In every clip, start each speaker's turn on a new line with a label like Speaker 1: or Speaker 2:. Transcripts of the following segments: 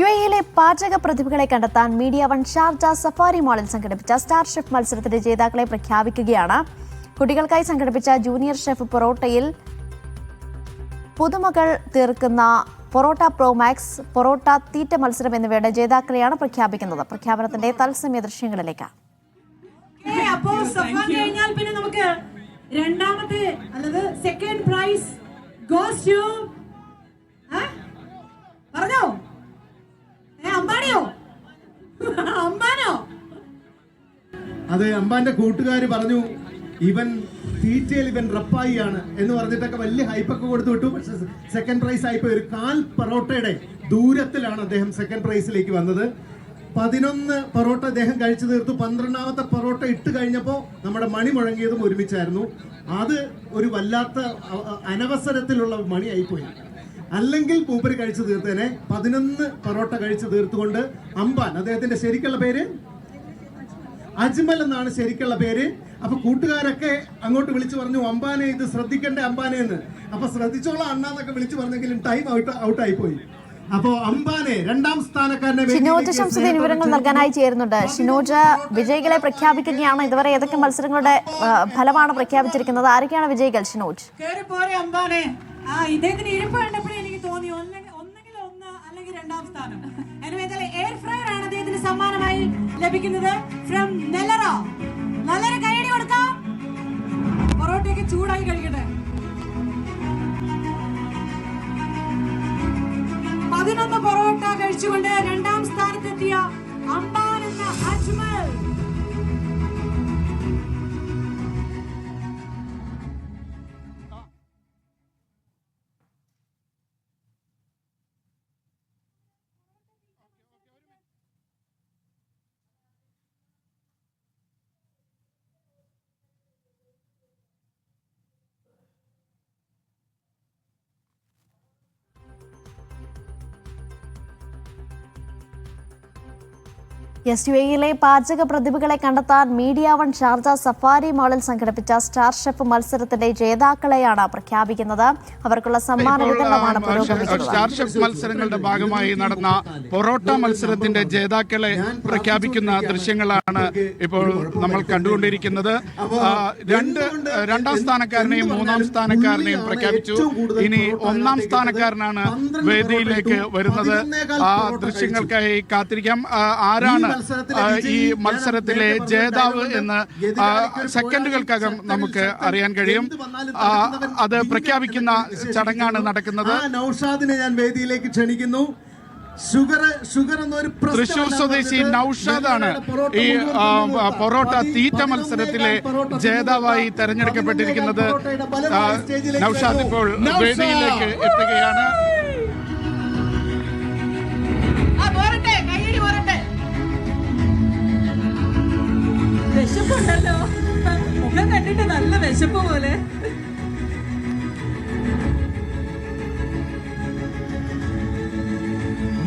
Speaker 1: U എയിലെ പാചക പ്രതിഭകളെ കണ്ടെത്താൻ മീഡിയ വൺ ഷാർജ സഫാരി മാളിൽ സംഘടിപ്പിച്ച സ്റ്റാർ ഷെഫ് മത്സരത്തിന്റെ ജേതാക്കളെ പ്രഖ്യാപിക്കുകയാണ്. കുട്ടികൾക്കായി സംഘടിപ്പിച്ച ജൂനിയർ ഷെഫ് പൊറോട്ടയിൽ പുതുമകൾ തീർക്കുന്ന പൊറോട്ട പ്രോമാക്സ് പൊറോട്ട തീറ്റ മത്സരം എന്നിവയുടെ ജേതാക്കളെയാണ് പ്രഖ്യാപിക്കുന്നത്. പ്രഖ്യാപനത്തിന്റെ തത്സമയ ദൃശ്യങ്ങളിലേക്ക്.
Speaker 2: അപ്പോ കഴിഞ്ഞാൽ പിന്നെ നമുക്ക് രണ്ടാമത്തെ അതായത് സെക്കൻഡ് പ്രൈസ് ഗോസ് ടു
Speaker 3: അത് അമ്പാന്റെ കൂട്ടുകാർ പറഞ്ഞു ഇവൻ തീറ്റയിൽ ഇവൻ റപ്പായിയാണ് എന്ന് പറഞ്ഞിട്ടൊക്കെ വലിയ ഹൈപ്പൊക്കെ കൊടുത്തു വിട്ടു. പക്ഷെ സെക്കൻഡ് പ്രൈസ് ആയിപ്പോ ഒരു കാൽ പൊറോട്ടയുടെ ദൂരത്തിലാണ് അദ്ദേഹം സെക്കൻഡ് പ്രൈസിലേക്ക് വന്നത്. പതിനൊന്ന് പൊറോട്ട അദ്ദേഹം കഴിച്ചു തീർത്തു. പന്ത്രണ്ടാമത്തെ പൊറോട്ട ഇട്ട് കഴിഞ്ഞപ്പോൾ നമ്മുടെ മണി മുഴങ്ങിയതും ഒരുമിച്ചായിരുന്നു. അത് ഒരു വല്ലാത്ത അനവസരത്തിലുള്ള മണിയായിപ്പോയി അല്ലെങ്കിൽ മൂപ്പര് കഴിച്ചു തീർത്തേനെ പതിനൊന്ന് പൊറോട്ട കഴിച്ചു തീർത്തുകൊണ്ട് അമ്പാൻ അദ്ദേഹത്തിന്റെ ശരിക്കുള്ള പേര്? അജ്മൽ എന്നാണ് ശരിക്കുള്ള പേര്. അപ്പൊ കൂട്ടുകാരൊക്കെ അങ്ങോട്ട് വിളിച്ചു പറഞ്ഞു അമ്പാനെ ഇത് ശ്രദ്ധിക്കണ്ടേ അമ്പാനെ എന്ന്. അപ്പൊ ശ്രദ്ധിച്ചോളാം അണ്ണാന്നൊക്കെ വിളിച്ചു പറഞ്ഞെങ്കിലും ടൈം ഔട്ട് ഔട്ടായി ആയി പോയി അപ്പോ അമ്പാനെ രണ്ടാം സ്ഥാനക്കാരനെ
Speaker 1: ഷിനോജ് ശംസുദ്ദീൻ വിവരങ്ങൾ നൽകാനായി ചേരുന്നുണ്ട്. ഷിനോജ വിജയികളെ പ്രഖ്യാപിക്കുകയാണ്. ഇതുവരെ ഏതൊക്കെ മത്സരങ്ങളുടെ ഫലമാണ് പ്രഖ്യാപിച്ചിരിക്കുന്നത്? ആരൊക്കെയാണ് വിജയികൾ ഷിനോജ്?
Speaker 2: കേറി പോരെ അമ്പാനെ. ആ ഇദ്ദേഹത്തിന് ഇരിപ്പ് കണ്ടപ്പോഴേ എനിക്ക് തോന്നി. ഒന്നെങ്കിൽ ഒന്നെങ്കിൽ ഒന്ന് അല്ലെങ്കിൽ രണ്ടാം സ്ഥാനം. എയർ ഫ്രയർ ആണ് അദ്ദേഹത്തിന് സമ്മാനമായി ലഭിക്കുന്നത്. ഫ്രം നെല്ലറ നല്ലൊരു കൈയടി കൊടുക്കാം. പൊറോട്ടയൊക്കെ ചൂടായി കഴിക്കട്ടെ. പതിനൊന്ന് പൊറോട്ട കഴിച്ചുകൊണ്ട് രണ്ടാം സ്ഥാനത്തെത്തിയ അമ്പാൻ എന്ന അജ്മൽ.
Speaker 1: എസ് യു എയിലെ പാചക പ്രതിഭകളെ കണ്ടെത്താൻ മീഡിയ വൺ ഷാർജ സഫാരി മാളിൽ സംഘടിപ്പിച്ച സ്റ്റാർ ഷെഫ് മത്സരത്തിന്റെ ജേതാക്കളെയാണ് പ്രഖ്യാപിക്കുന്നത്. അവർക്കുള്ള സമ്മാന വിതരണമാണ്
Speaker 4: സ്റ്റാർ ഷെഫ് മത്സരങ്ങളുടെ ഭാഗമായി നടന്ന പൊറോട്ട മത്സരത്തിന്റെ ജേതാക്കളെ പ്രഖ്യാപിക്കുന്ന ദൃശ്യങ്ങളാണ് ഇപ്പോൾ നമ്മൾ കണ്ടുകൊണ്ടിരിക്കുന്നത്. രണ്ട് രണ്ടാം സ്ഥാനക്കാരനെയും മൂന്നാം സ്ഥാനക്കാരനെയും പ്രഖ്യാപിച്ചു. ഇനി ഒന്നാം സ്ഥാനക്കാരനാണ് വേദിയിലേക്ക് വരുന്നത്. ആ ദൃശ്യങ്ങൾക്കായി കാത്തിരിക്കാം. ആരാണ് ഈ മത്സരത്തിലെ ജേതാവ് എന്ന് സെക്കൻഡുകൾക്കകം നമുക്ക് അറിയാൻ കഴിയും. അത് പ്രഖ്യാപിക്കുന്ന ചടങ്ങാണ് നടക്കുന്നത്.
Speaker 3: നൗഷാദിനെ ഞാൻ വേദിയിലേക്ക് ക്ഷണിക്കുന്നു. ഷുഗർ ഷുഗർ എന്നൊരു പ്രശ്നമല്ല
Speaker 4: തൃശൂർ സ്വദേശി. നൌഷാദാണ് ഈ പൊറോട്ട തീറ്റ മത്സരത്തിലെ ജേതാവായി തെരഞ്ഞെടുക്കപ്പെട്ടിരിക്കുന്നത് നൌഷാദ് ഇപ്പോൾ വേദിയിലേക്ക് എത്തുകയാണ്.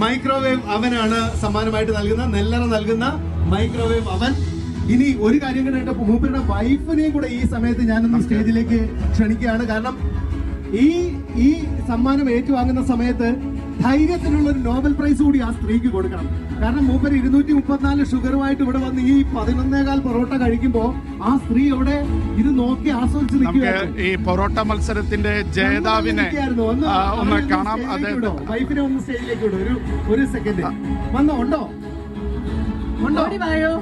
Speaker 3: മൈക്രോവേവ് അവനാണ് സമ്മാനമായിട്ട് നൽകുന്ന നെല്ലറ നൽകുന്ന മൈക്രോവേവ് അവൻ ഇനി ഒരു കാര്യം ഉണ്ട്. മൂപ്പരുടെ വൈഫിനെയും കൂടെ ഈ സമയത്ത് ഞാനൊന്ന് സ്റ്റേജിലേക്ക് ക്ഷണിക്കുകയാണ്. കാരണം ഈ ഈ സമ്മാനം ഏറ്റുവാങ്ങുന്ന സമയത്ത് ധൈര്യത്തിനുള്ള ഒരു നോബൽ പ്രൈസ് കൂടി ആ സ്ത്രീക്ക് കൊടുക്കണം. കാരണം മൂപ്പര് ഇരുന്നൂറ്റി മുപ്പത്തിനാല് ഷുഗറുമായിട്ട് ഇവിടെ വന്ന് ഈ പതിനൊന്നേകാൽ പൊറോട്ട കഴിക്കുമ്പോ ആ സ്ത്രീ അവിടെ ഇത് നോക്കി ആസ്വദിച്ച് നിൽക്കുകയായിരുന്നു
Speaker 4: ഈ പൊറോട്ട മത്സരത്തിന്റെ ജേതാവിനെ ഒന്ന് കാണാം.
Speaker 3: വൈഫിനെ ഒന്ന് സ്റ്റേജിലേക്ക് വിടും. ഒരു ഒരു സെക്കൻഡ് വന്നോ? ഉണ്ടോ? ഉണ്ടോ?
Speaker 2: ഓടി വായോ?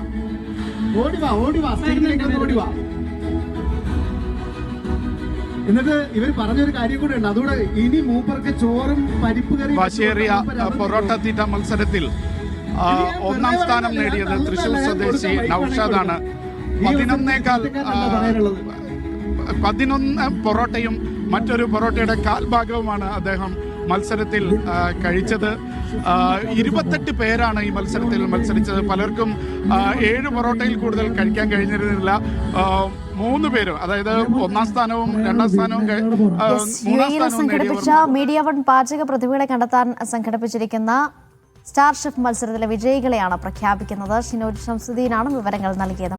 Speaker 3: ഓടി വാ ഓടി വാ. സ്റ്റേജിലേക്ക് ഒന്ന് ഓടി വാ. എന്നിട്ട് ഇവർ പറഞ്ഞൊരു കാര്യം കൂടെ ഉണ്ട്. അതുകൂടെ ഇനി മൂപ്പർക്ക് ചോറും പരിപ്പ് കറി
Speaker 4: വാശിയേറിയ പൊറോട്ട തീറ്റ മത്സരത്തിൽ ഒന്നാം സ്ഥാനം നേടിയത് തൃശൂർ സ്വദേശി നൌഷാദാണ്. പതിനൊന്നേക്കാൾ പതിനൊന്ന് പൊറോട്ടയും മറ്റൊരു പൊറോട്ടയുടെ കാൽഭാഗവുമാണ് അദ്ദേഹം മത്സരത്തിൽ കഴിച്ചത്. ഇരുപത്തെട്ട് പേരാണ് ഈ മത്സരത്തിൽ മത്സരിച്ചത്. പലർക്കും ഏഴ് പൊറോട്ടയിൽ കൂടുതൽ കഴിക്കാൻ കഴിഞ്ഞിരുന്നില്ല. മൂന്ന് പേരും അതായത് ഒന്നാം സ്ഥാനവും രണ്ടാം സ്ഥാനവും
Speaker 1: യു
Speaker 4: മൂന്നാം
Speaker 1: എയിൽ സംഘടിപ്പിച്ച മീഡിയ വൺ പാചക പ്രതിഭകളെ കണ്ടെത്താൻ സംഘടിപ്പിച്ചിരിക്കുന്ന സ്റ്റാർ ഷെഫ് മത്സരത്തിലെ വിജയികളെയാണ് പ്രഖ്യാപിക്കുന്നത്. ഷിനോജ് ഷംസുദ്ദീനാണ് വിവരങ്ങൾ നൽകിയത്.